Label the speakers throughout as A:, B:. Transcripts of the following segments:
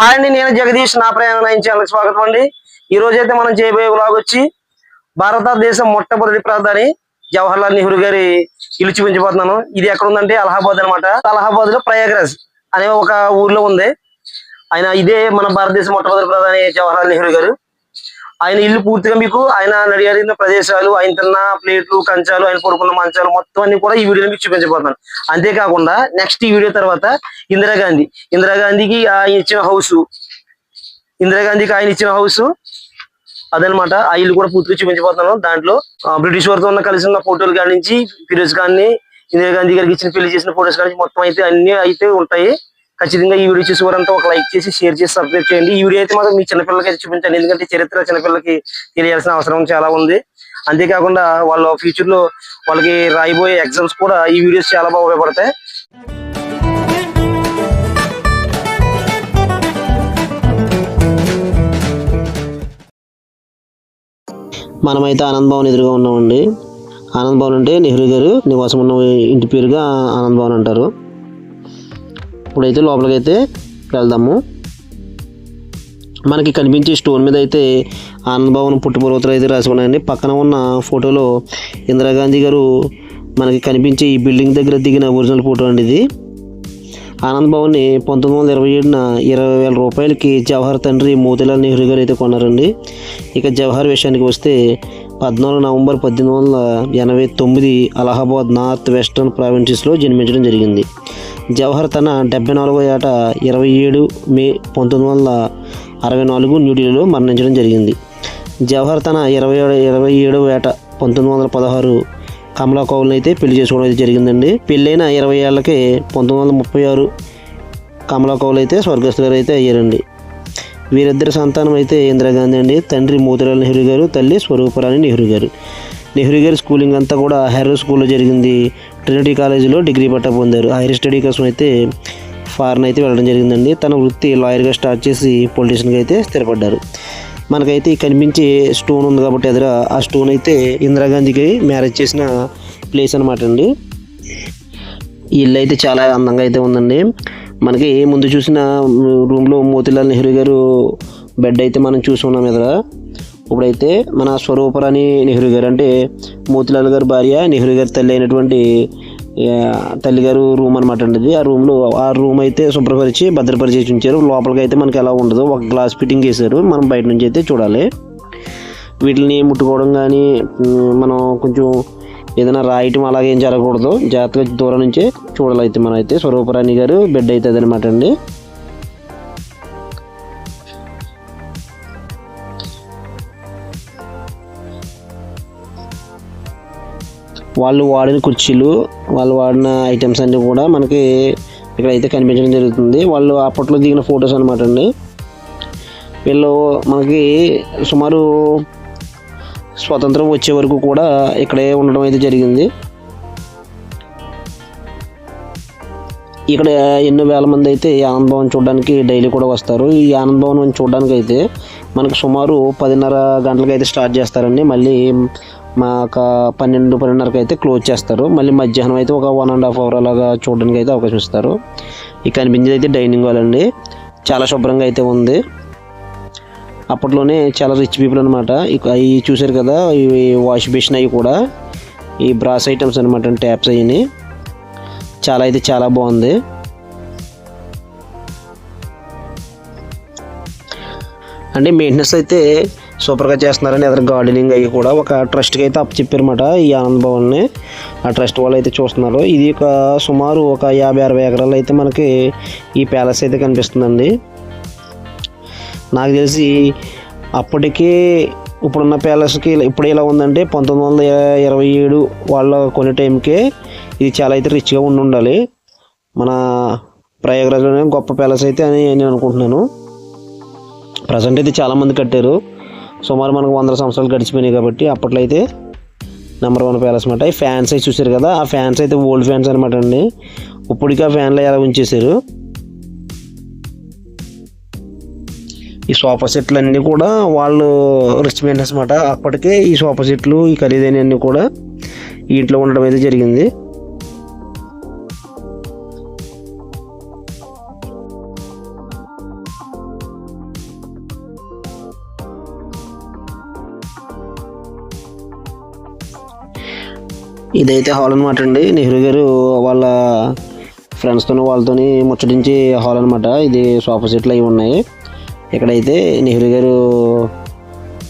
A: Hi అండి నేను జగదీష్. నా ప్రయాణం నైన్ స్వాగతం అండి. ఈ రోజైతే అయితే మనం చేయబోయే బ్లాగ్ వచ్చి భారతదేశం మొట్టమొదటి ప్రధాని జవహర్లాల్ నెహ్రూ గారి ఇల్లు చూపించబోతున్నాను. ఇది ఎక్కడ ఉందంటే అలహాబాద్ అనమాట అలహాబాద్లో ప్రయాగ్రాజ్ అనే ఒక ఊర్లో ఉంది. ఆయన ఇదే మన భారతదేశం మొట్టమొదటి ప్రధాని జవహర్లాల్ నెహ్రూ గారు. ఆయన ఇల్లు పూర్తిగా మీకు ఆయన నడియాడిన ప్రదేశాలు ఆయన తిన్న ప్లేట్లు కంచాలు ఆయన పడుకున్న మంచాలు మొత్తం అన్ని కూడా ఈ వీడియో మీకు చూపించబోతున్నాను. అంతేకాకుండా నెక్స్ట్ ఈ వీడియో తర్వాత ఇందిరాగాంధీ ఇందిరాగాంధీకి ఆయన ఇచ్చిన హౌస్ ఇందిరాగాంధీకి ఆయన ఇచ్చిన హౌస్ అదనమాట ఆ ఇల్లు కూడా పూర్తిగా చూపించబోతున్నాను. దాంట్లో బ్రిటిష్ వారితో ఉన్న కలిసి ఉన్న ఫోటోలు కానించి ఫిరోజ్ ఖాన్ని ఇందిరాగాంధీ గారికి ఇచ్చిన పెళ్ళి చేసిన ఫోటోస్ కానీ మొత్తం అయితే అన్ని అయితే ఉంటాయి. ఖచ్చితంగా ఈ వీడియో చూసి వారంతా ఒక లైక్ చేసి షేర్ చేసి సబ్స్క్రైబ్ చేయండి. ఈ వీడియో అయితే మాత్రం మీ చిన్నపిల్లలకి అయితే చూపించండి. ఎందుకంటే చరిత్ర చిన్నపిల్లలకి తెలియాల్సిన అవసరం చాలా ఉంది. అంతేకాకుండా వాళ్ళ ఫ్యూచర్లో వాళ్ళకి రాయబోయే ఎగ్జామ్స్ కూడా ఈ వీడియోస్ చాలా బాగా ఉపయోగపడతాయి.
B: మనమైతే ఆనంద్ భవన్ ఎదురుగా ఉన్నామండి. ఆనంద్ భవన్ అంటే నెహ్రూ గారు నివాసం ఉన్న ఇంటి పేరుగా ఆనంద్ భవన్ అంటారు. ఇప్పుడైతే లోపలికి అయితే వెళ్దాము. మనకి కనిపించే స్టోన్ మీద అయితే ఆనందభవన్ పుట్టుపర్వతలు అయితే రాసి ఉన్నాయండి. పక్కన ఉన్న ఫోటోలో ఇందిరాగాంధీ గారు మనకి కనిపించే ఈ బిల్డింగ్ దగ్గర దిగిన ఒరిజినల్ ఫోటో అండి ఇది. ఆనంద్ భవన్ని పంతొమ్మిది వందల ఇరవై ఏడున ఇరవై వేల రూపాయలకి జవహర్ తండ్రి మోతీలాల్ నెహ్రూ గారు అయితే కొన్నారండి. ఇక జవహర్ విషయానికి వస్తే పద్నాలుగు నవంబర్ పద్దెనిమిది వందల ఎనభై తొమ్మిది అలహాబాద్ నార్త్ వెస్టర్న్ ప్రావిన్సెస్లో జన్మించడం జరిగింది. జవహర్ తన డెబ్బై నాలుగో ఏట ఇరవై ఏడు మే పంతొమ్మిది వందల అరవై నాలుగు న్యూఢిల్లీలో మరణించడం జరిగింది. జవహర్ తన ఇరవై ఏడు ఇరవై ఏడవ ఏట పంతొమ్మిది వందల పదహారు కమలా కౌల్ని అయితే పెళ్ళి చేసుకోవడం అయితే జరిగిందండి. పెళ్ళైన ఇరవై ఏళ్ళకి పంతొమ్మిది వందల ముప్పై ఆరు కమలా కౌల్ అయితే స్వర్గస్థులు అయితే అయ్యారండి. వీరిద్దరి సంతానం అయితే ఇందిరాగాంధీ అండి తండ్రి మోతిలాల్ నెహ్రూ గారు తల్లి స్వరూపరాణి నెహ్రూ గారు. నెహ్రూ గారి స్కూలింగ్ అంతా కూడా హైరో స్కూల్లో జరిగింది. ట్రినిటీ కాలేజీలో డిగ్రీ పట్టా పొందారు. హైయర్ స్టడీ కోసం అయితే ఫారెన్ అయితే వెళ్ళడం జరిగిందండి. తన వృత్తి లాయర్గా స్టార్ట్ చేసి పొలిటీషియన్గా అయితే స్థిరపడ్డారు. మనకైతే కనిపించే స్టోన్ ఉంది కాబట్టి ఎదుర ఆ స్టోన్ అయితే ఇందిరాగాంధీకి మ్యారేజ్ చేసిన ప్లేస్ అనమాట అండి. ఈ ఇల్లు అయితే చాలా అందంగా అయితే ఉందండి. మనకి ముందు చూసిన రూమ్లో మోతిలాల్ నెహ్రూ గారు బెడ్ అయితే మనం చూసి ఉన్నాం ఎదుర. ఇప్పుడైతే మన స్వరూపరాణి నెహ్రూ గారు అంటే మోతిలాల్ గారి భార్య నెహ్రూ గారి తల్లి అయినటువంటి తల్లిగారు తల్లి గారు రూమ్ అనమాట అండి ఇది ఆ రూమ్లో ఆ రూమ్ అయితే శుభ్రపరిచి భద్రపరిచేసి ఉంచారు లోపలికి అయితే మనకి ఎలా ఉండదు ఒక గ్లాస్ ఫిట్టింగ్ చేశారు. మనం బయట నుంచి అయితే చూడాలి. వీటిని ముట్టుకోవడం కానీ మనం కొంచెం ఏదైనా రాయటం అలాగే ఏం జరగకూడదు. జాగ్రత్తగా దూరం నుంచే చూడాలి అయితే మనం అయితే స్వరూపరాణి గారు బెడ్ అవుతుంది అనమాట అండి. వాళ్ళు వాడిన కుర్చీలు వాళ్ళు వాడిన ఐటమ్స్ అన్నీ కూడా మనకి ఇక్కడ అయితే కనిపించడం జరుగుతుంది. వాళ్ళు అప్పట్లో దిగిన ఫొటోస్ అనమాట అండి. వీళ్ళు మనకి సుమారు స్వతంత్రం వచ్చే వరకు కూడా ఇక్కడే ఉండడం అయితే జరిగింది. ఇక్కడ ఎన్నో వేల మంది అయితే ఈ ఆనందభవన్ చూడడానికి డైలీ కూడా వస్తారు. ఈ ఆనందభవన్ చూడడానికి అయితే మనకు సుమారు పదిన్నర గంటలకు అయితే స్టార్ట్ చేస్తారండి. మళ్ళీ మా ఒక పన్నెండు పన్నెండున్నరకు అయితే క్లోజ్ చేస్తారు. మళ్ళీ మధ్యాహ్నం అయితే ఒక వన్ అండ్ హాఫ్ అవర్ అలాగా చూడడానికి అయితే అవకాశం ఇస్తారు. ఇక కనిపించేది అయితే డైనింగ్ హాల్ అండి. చాలా శుభ్రంగా అయితే ఉంది. అప్పట్లోనే చాలా రిచ్ పీపుల్ అనమాట అవి చూశారు కదా ఇవి వాష్ బేసిన్ అవి కూడా. ఈ బ్రాస్ ఐటమ్స్ అనమాట ట్యాప్స్ అవి చాలా అయితే చాలా బాగుంది. అంటే మెయింటెనెన్స్ అయితే సూపర్గా చేస్తున్నారని ఎదురు గార్డెనింగ్ అవి కూడా ఒక ట్రస్ట్కి అయితే అప్పు చెప్పారన్నమాట ఈ ఆనంద్ భవన్ని. ఆ ట్రస్ట్ వాళ్ళు అయితే చూస్తున్నారు. ఇది ఒక సుమారు ఒక యాభై అరవై ఎకరాలు అయితే మనకి ఈ ప్యాలెస్ అయితే కనిపిస్తుందండి. నాకు తెలిసి అప్పటికి ఇప్పుడున్న ప్యాలెస్కి ఇప్పుడు ఎలా ఉందంటే పంతొమ్మిది వందల ఇరవై ఏడు వాళ్ళ కొన్ని టైంకే ఇది చాలా అయితే రిచ్గా ఉండి ఉండాలి. మన ప్రయాగరాజ్లోనే గొప్ప ప్యాలెస్ అయితే అని నేను అనుకుంటున్నాను. ప్రజెంట్ అయితే చాలామంది కట్టారు. సుమారు మనకు వందల సంవత్సరాలు గడిచిపోయినాయి కాబట్టి అప్పట్లో అయితే నెంబర్ వన్ ప్యాలెస్ అనమాట ఈ ఫ్యాన్స్ అయితే చూసారు కదా ఆ ఫ్యాన్స్ అయితే ఓల్డ్ ఫ్యాన్స్ అనమాట అండి. ఇప్పటికీ ఆ ఫ్యాన్లు ఎలా ఉంచేశారు? ఈ సోఫా సెట్లు అన్నీ కూడా వాళ్ళు రిచ్ అనమాట అప్పటికే ఈ సోఫా సెట్లు ఈ ఖరీదైనవన్నీ కూడా ఈ ఇంట్లో ఉండడం అయితే జరిగింది. ఇదైతే హాల్ అనమాట అండి. నెహ్రూ గారు వాళ్ళ ఫ్రెండ్స్తో వాళ్ళతోని ముచ్చటించి హాల్ అనమాట ఇది సోఫా సెట్లు అవి ఉన్నాయి. ఇక్కడైతే నెహ్రూ గారు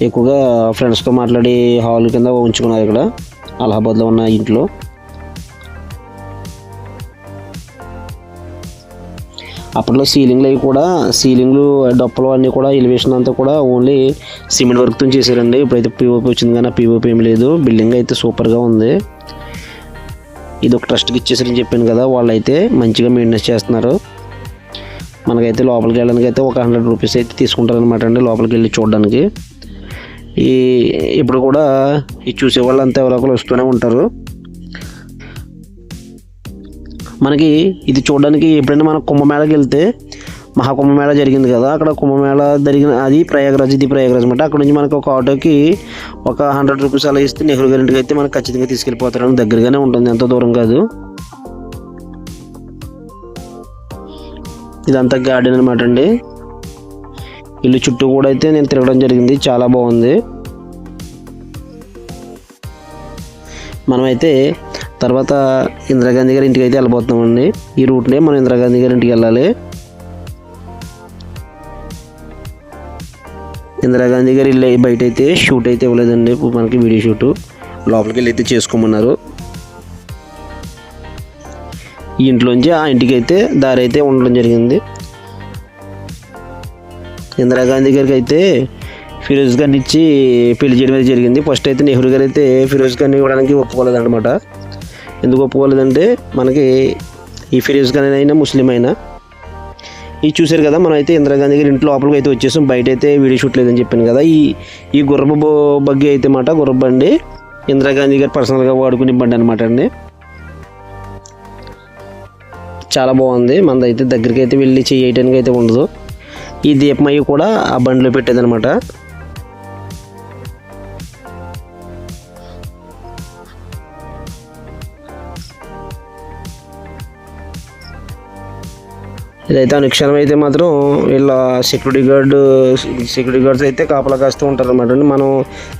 B: ఎక్కువగా ఫ్రెండ్స్తో మాట్లాడి హాల్ కింద ఉంచుకున్నారు ఇక్కడ. అలహాబాద్లో ఉన్న ఇంట్లో. అప్పట్లో సీలింగ్లు అవి కూడా సీలింగ్లు డొప్పలు అన్నీ కూడా ఎలివేషన్ అంతా కూడా ఓన్లీ సిమెంట్ వర్క్తో చేశారండి. ఇప్పుడైతే పీఓపీ వచ్చింది కానీ పీఓపీ ఏమి లేదు. బిల్డింగ్ అయితే సూపర్గా ఉంది. ఇది ఒక ట్రస్ట్కి ఇచ్చేసారని చెప్పాను కదా వాళ్ళు అయితే మంచిగా మెయింటెనెన్స్ చేస్తున్నారు. మనకైతే లోపలికి వెళ్ళడానికి అయితే ఒక హండ్రెడ్ రూపీస్ అయితే తీసుకుంటారనమాట అండి లోపలికి వెళ్ళి చూడడానికి. ఈ ఇప్పుడు కూడా ఈ చూసే వాళ్ళంతా ఎవరో ఒకరు వస్తూనే ఉంటారు. మనకి ఇది చూడడానికి ఎప్పుడైనా మనం కుంభమేళకి వెళ్తే మహాకుంభమేళ జరిగింది కదా. అక్కడ కుంభమేళ జరిగిన అది ప్రయాగరాజ్ ఇది ప్రయాగరాజ్ అనమాట అక్కడ నుంచి మనకు ఒక ఆటోకి ఒక హండ్రెడ్ రూపీస్ అలా ఇస్తే నెహ్రూ గారింటికి అయితే మనకు ఖచ్చితంగా తీసుకెళ్ళిపోతారని దగ్గరగానే ఉంటుంది. ఎంతో దూరం కాదు. ఇదంతా గార్డెన్ అనమాట అండి. ఇల్లు చుట్టూ కూడా అయితే నేను తిరగడం జరిగింది. చాలా బాగుంది. మనమైతే తర్వాత ఇందిరాగాంధీ గారి ఇంటికి అయితే వెళ్ళిపోతున్నామండి ఈ రూట్నే మనం ఇందిరాగాంధీ గారి ఇంటికి వెళ్ళాలి. ఇందిరాగాంధీ గారు ఇల్లు బయట అయితే షూట్ అయితే ఇవ్వలేదండి మనకి వీడియో షూట్. లోపలికి వెళ్ళి అయితే చేసుకోమన్నారు ఈ ఇంట్లోంచి ఆ ఇంటికి అయితే దారి అయితే ఉండడం జరిగింది. ఇందిరాగాంధీ గారికి అయితే ఫిరోజ్ గారిని ఇచ్చి పెళ్ళి చేయడం అయితే జరిగింది. ఫస్ట్ అయితే నెహ్రూ గారు అయితే ఫిరోజ్ గారిని ఇవ్వడానికి ఒప్పుకోలేదన్నమాట. ఎందుకు ఒప్పుకోలేదంటే మనకి ఈ ఫిరోజ్ గారి అయినా ముస్లిం అయినా ఇది చూశారు కదా మనం అయితే ఇందిరాగాంధీ గారి ఇంట్లో లోపలికి అయితే వచ్చేసాం. బయట అయితే వీడియో షూట్ లేదని చెప్పాను కదా ఈ ఈ గుర్రపు బో- బగ్గి అయితే మాట గుర్రపు బండి. ఇందిరాగాంధీ గారు పర్సనల్గా వాడుకునే బండి అనమాట అండి. చాలా బాగుంది. మనది అయితే దగ్గరికి అయితే వెళ్ళి చేయటానికి అయితే ఉండదు. ఈ దీపమయ్య కూడా ఆ బండిలో పెట్టేదనమాట ఇదైతే అనుక్షణం అయితే మాత్రం వీళ్ళ సెక్యూరిటీ గార్డు సెక్యూరిటీ గార్డ్స్ అయితే కాపలా కాస్తూ ఉంటారు అనమాట మనం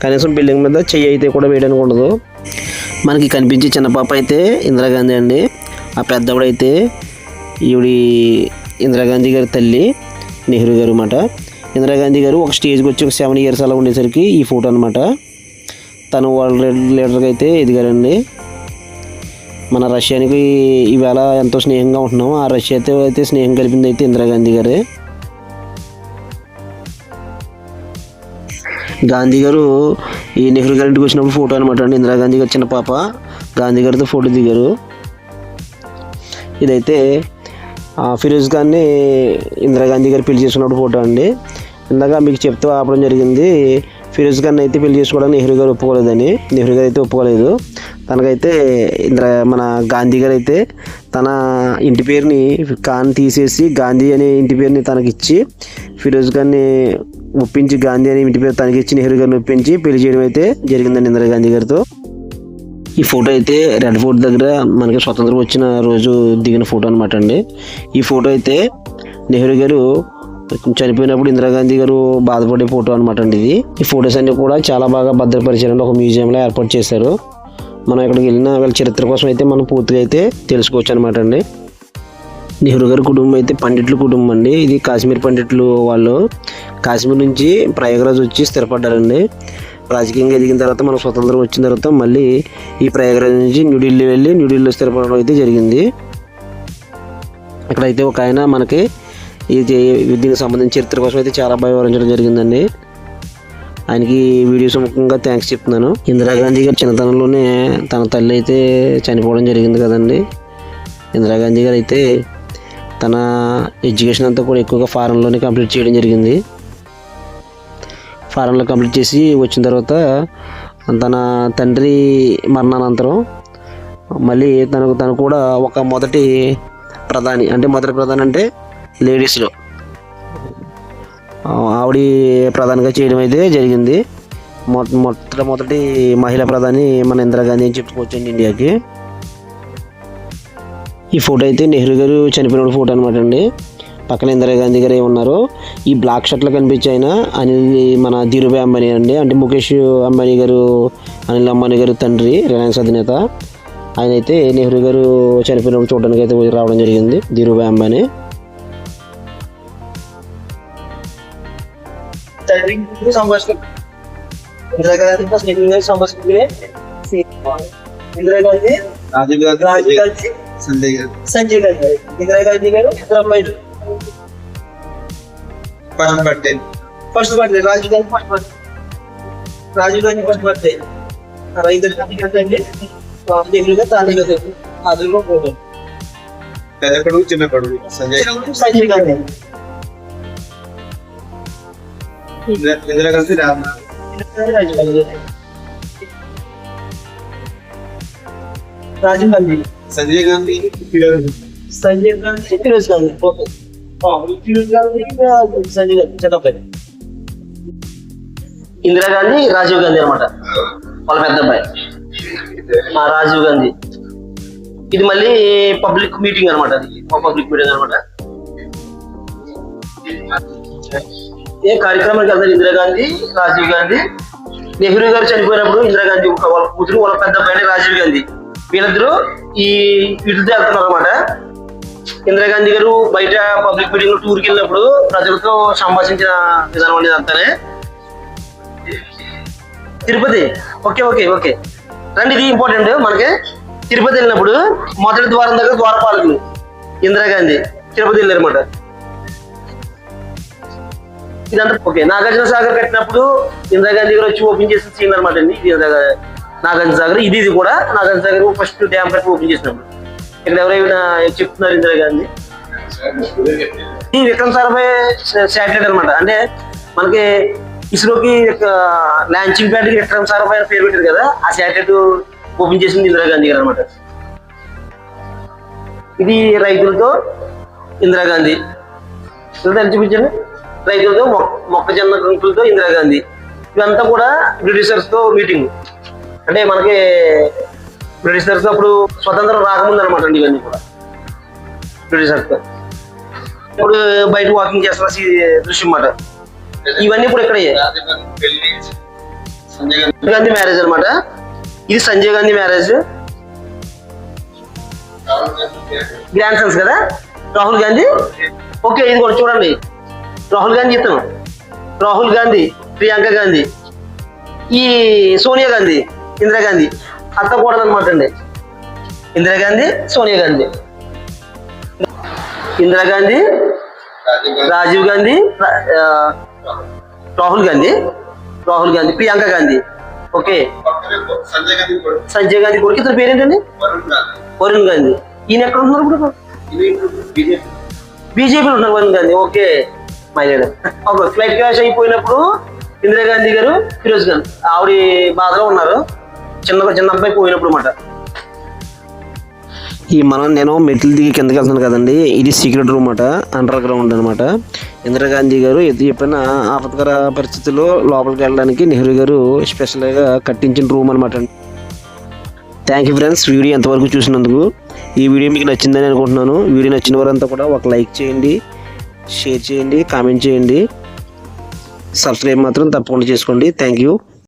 B: కనీసం బిల్డింగ్ మీద చెయ్యి అయితే కూడా వేయడానికి ఉండదు. మనకి కనిపించే చిన్న పాప అయితే ఇందిరాగాంధీ అండి. ఆ పెద్దవిడైతే ఈవిడి ఇందిరాగాంధీ గారి తల్లి నెహ్రూ గారు అనమాట ఇందిరాగాంధీ గారు ఒక స్టేజ్కి వచ్చి ఒక సెవెన్ ఇయర్స్ అలా ఉండేసరికి ఈ ఫోటో అనమాట తను వరల్డ్ లీడర్గా అయితే ఎదిగారండి. మన రష్యానికి ఈవేళ ఎంతో స్నేహంగా ఉంటున్నాం ఆ రష్యాతో అయితే స్నేహం కలిపింది అయితే ఇందిరాగాంధీ గారే. గాంధీ గారు ఈ నెహ్రూ గారి ఇంటికి వచ్చినప్పుడు ఫోటో అనమాట అండి. ఇందిరాగాంధీ గారు చిన్న పాప. గాంధీ గారితో ఫోటో దిగారు. ఇదైతే ఆ, ఫిరోజ్ ఖాన్ని ఇందిరాగాంధీ గారు పెళ్ళి చేసుకున్నప్పుడు ఫోటో అండి. ఇందాక మీకు చెప్తూ ఆపడం జరిగింది. ఫిరోజ్ ఖాన్ అయితే పెళ్ళి చేసుకోవడానికి నెహ్రూ గారు ఒప్పుకోలేదని. నెహ్రూ గారు అయితే ఒప్పుకోలేదు. తనకైతే ఇంద్ర మన గాంధీ గారు అయితే తన ఇంటి పేరుని ఖాన్ తీసేసి గాంధీ అనే ఇంటి పేరుని తనకిచ్చి ఫిరోజ్ గారిని ఒప్పించి గాంధీ అనే ఇంటి పేరు తనకిచ్చి నెహ్రూ గారిని ఒప్పించి పెళ్ళి చేయడం అయితే జరిగిందండి ఇందిరాగాంధీ గారితో. ఈ ఫోటో అయితే రెడ్ ఫోర్ట్ దగ్గర మనకి స్వతంత్రం వచ్చిన రోజు దిగిన ఫోటో అనమాట అండి. ఈ ఫోటో అయితే నెహ్రూ గారు చనిపోయినప్పుడు ఇందిరాగాంధీ గారు బాధపడే ఫోటో అనమాట అండి ఇది. ఈ ఫొటోస్ అన్ని కూడా చాలా బాగా భద్రపరిచారండి ఒక మ్యూజియంలో ఏర్పాటు చేశారు. మనం ఇక్కడికి వెళ్ళిన వాళ్ళ చరిత్ర కోసం అయితే మనం పూర్తిగా అయితే తెలుసుకోవచ్చు అనమాట అండి. నెహ్రూ గారి కుటుంబం అయితే పండిట్ల కుటుంబం అండి. ఇది కాశ్మీర్ పండిట్లు వాళ్ళు కాశ్మీర్ నుంచి ప్రయాగరాజ్ వచ్చి స్థిరపడ్డారండి. రాజకీయంగా ఎదిగిన తర్వాత మనకు స్వతంత్రం వచ్చిన తర్వాత మళ్ళీ ఈ ప్రయాగరాజ్ నుంచి న్యూఢిల్లీ వెళ్ళి న్యూఢిల్లీలో స్థిరపడడం అయితే జరిగింది. అక్కడైతే ఒక ఆయన మనకి ఇది దీనికి సంబంధించిన చరిత్ర కోసం అయితే చాలా బాగా వివరించడం జరిగిందండి. ఆయనకి వీడియోస్ ముఖ్యంగా థ్యాంక్స్ చెప్తున్నాను. ఇందిరాగాంధీ గారు చిన్నతనంలోనే తన తల్లి అయితే చనిపోవడం జరిగింది కదండి. ఇందిరాగాంధీ గారు అయితే తన ఎడ్యుకేషన్ అంతా కూడా ఎక్కువగా ఫారెన్లోనే కంప్లీట్ చేయడం జరిగింది. ఫారెన్లో కంప్లీట్ చేసి వచ్చిన తర్వాత తన తండ్రి మరణానంతరం మళ్ళీ తనకు తను కూడా ఒక మొదటి ప్రధాని అంటే మొదటి ప్రధాని అంటే లేడీస్లో ఆవిడ ప్రధానిగా చేయడం అయితే జరిగింది. మొట్ట మొట్టమొదటి మహిళా ప్రధాని మన ఇందిరాగాంధీ అని చెప్పుకోవచ్చండి ఇండియాకి. ఈ ఫోటో అయితే నెహ్రూ గారు చనిపోయిన ఫోటో అనమాట అండి. పక్కన ఇందిరాగాంధీ గారు ఉన్నారు ఈ బ్లాక్ షర్ట్లో కనిపించే ఆయన అనిల్ మన ధీరుభాయ్ అంబానీ అండి. అంటే ముఖేష్ అంబానీ గారు అనిల్ అంబానీ గారు తండ్రి రిలయన్స్ అధినేత. ఆయన అయితే నెహ్రూ గారు చనిపోయినప్పుడు చూడడానికి అయితే రావడం జరిగింది ధీరుభాయ్ అంబానీ.
A: తండ్రి సంభాషణ ఇందిరాగాంధీ ఫస్ట్ నెహ్రూ సంభాషణ ఇందిరాగాంధీ
C: రాజీవ్ గాంధీ
A: రాజీవ్ గాంధీ
C: సంజయ్ గాంధీ
A: సంజయ్ గాంధీ ఇందిరాగాంధీ గారు ఇద్దరు అమ్మాయిలు
C: Pawan Patel
A: first birthday Rajiv Gandhi first birthday Rajiv Gandhi first birthday ఇద్దరు గాంధీ అండి నెహ్రూ గారు తాండ్రి గారు అదులో ఫోటో
C: పెద్ద కొడుకు చిన్న కొడుకు సంజయ్
A: సంజయ్ గాంధీ
C: ఇందిరా ఇందిరాగాంధీ రామ్
A: రాజీవ్ గాంధీ రాజీవ్ గాంధీ
C: సంజయ్ గాంధీ
A: సంజయ్ గాంధీ ఫిరోజ్ గాంధీ. ఓకే. ఫిరోజ్ గాంధీ సంజయ్ గాంధీ చిన్నపల్లి ఇందిరాగాంధీ రాజీవ్ గాంధీ అనమాట వాళ్ళ పెద్ద అబ్బాయి. ఆ రాజీవ్ గాంధీ. ఇది మళ్ళీ పబ్లిక్ మీటింగ్ అనమాట పబ్లిక్ మీటింగ్ అనమాట ఏ కార్యక్రమానికి వెళ్తారు ఇందిరాగాంధీ రాజీవ్ గాంధీ? నెహ్రూ గారు చనిపోయినప్పుడు ఇందిరాగాంధీ వాళ్ళ కూతురు వాళ్ళ పెద్ద పైన రాజీవ్ గాంధీ. వీళ్ళిద్దరూ ఈ వీటితో వెళ్తున్నారు అనమాట ఇందిరాగాంధీ గారు బయట పబ్లిక్ మీటింగ్లో టూర్కి వెళ్ళినప్పుడు ప్రజలతో సంభాషించిన విధానం అనేది అంతానే. తిరుపతి. Okay okay okay. రండి ఇది ఇంపార్టెంట్ మనకి తిరుపతి వెళ్ళినప్పుడు మొదటి ద్వారం దగ్గర ద్వారపాలకులు ఇందిరాగాంధీ తిరుపతి వెళ్ళారన్నమాట. ఇదంతా ఓకే. నాగార్జున సాగర్ కట్టినప్పుడు ఇందిరాగాంధీ గారు వచ్చి ఓపెన్ చేసిన సీన్ అనమాట అండి. ఇది నాగార్జున సాగర్. ఇది ఇది కూడా నాగార్జున సాగర్ ఫస్ట్ డ్యామ్ కట్టి ఓపెన్ చేసినప్పుడు. ఇక్కడ ఎవరైనా చెప్తున్నారు ఇందిరాగాంధీ ఈ విక్రమ్ సారాభాయ్ శాటిలైట్ అనమాట అంటే మనకి ఇస్రోకి లాంచింగ్ ప్యాడ్కి విక్రమ్ సారాభాయ్ పేరు పెట్టారు కదా ఆ శాటిలైట్ ఓపెన్ చేసింది ఇందిరాగాంధీ గారు అనమాట ఇది రైతులతో ఇందిరాగాంధీ చూపించండి రైతులతో మొక్క మొక్కజొన్న కంకులతో ఇందిరాగాంధీ ఇదంతా కూడా బ్రిటిషర్స్తో మీటింగ్. అంటే మనకి బ్రిటిషర్స్ అప్పుడు స్వతంత్రం రాకముందు అనమాట అండి ఇవన్నీ కూడా. బ్రిటిషర్స్తో ఇప్పుడు బయట వాకింగ్ చేస్తున్న దృశ్యం అన్నమాట. ఇవన్నీ ఇప్పుడు ఇక్కడ
C: గాంధీ
A: మ్యారేజ్ అన్నమాట. ఇది Sanjay Gandhi marriage. Grand sons కదా? రాహుల్ గాంధీ? ఓకే ఇది కూడా చూడండి. రాహుల్ గాంధీ ఇతను. రాహుల్ గాంధీ ప్రియాంక గాంధీ ఈ సోనియా గాంధీ ఇందిరాగాంధీ అత్త కూడా అనమాట అండి. ఇందిరాగాంధీ సోనియా గాంధీ. ఇందిరాగాంధీ
C: రాజీవ్ గాంధీ
A: రాహుల్ గాంధీ రాహుల్ గాంధీ ప్రియాంక గాంధీ. ఓకే.
C: సంజయ్ గాంధీ కొడుకు
A: ఇతని పేరేంటండి?
C: వరుణ్ గాంధీ.
A: ఈయన ఎక్కడ ఉన్నారు ఇప్పుడు? బీజేపీలో ఉన్నారు వరుణ్ గాంధీ. ఓకే. మైలేడు ఒక ఫ్లైట్ క్రాష్ అయిపోయినప్పుడు ఇందిరాగాంధీ గారు ఫిరోజ్ ఖాన్ ఆవిడ బాధలో ఉన్నారు. చిన్న చిన్న అబ్బాయి పోయినప్పుడు మాట.
B: ఈ మనం నేను మెట్లు దిగి కిందకి వెళ్తున్నాను కదండి ఇది సీక్రెట్ రూమ్ అట అండర్ గ్రౌండ్ అనమాట ఇందిరాగాంధీ గారు ఎది చెప్పిన ఆపత్కర పరిస్థితుల్లో లోపలికి వెళ్ళడానికి నెహ్రూ గారు స్పెషల్గా కట్టించిన రూమ్ అనమాట థ్యాంక్ యూ ఫ్రెండ్స్ వీడియో ఎంతవరకు చూసినందుకు ఈ వీడియో మీకు నచ్చిందని అనుకుంటున్నాను. వీడియో నచ్చిన వారంతా కూడా ఒక లైక్ చేయండి. షేర్ చేయండి కామెంట్ చేయండి. సబ్స్క్రైబ్ మాత్రం తప్పకుండా చేసుకోండి. Thank you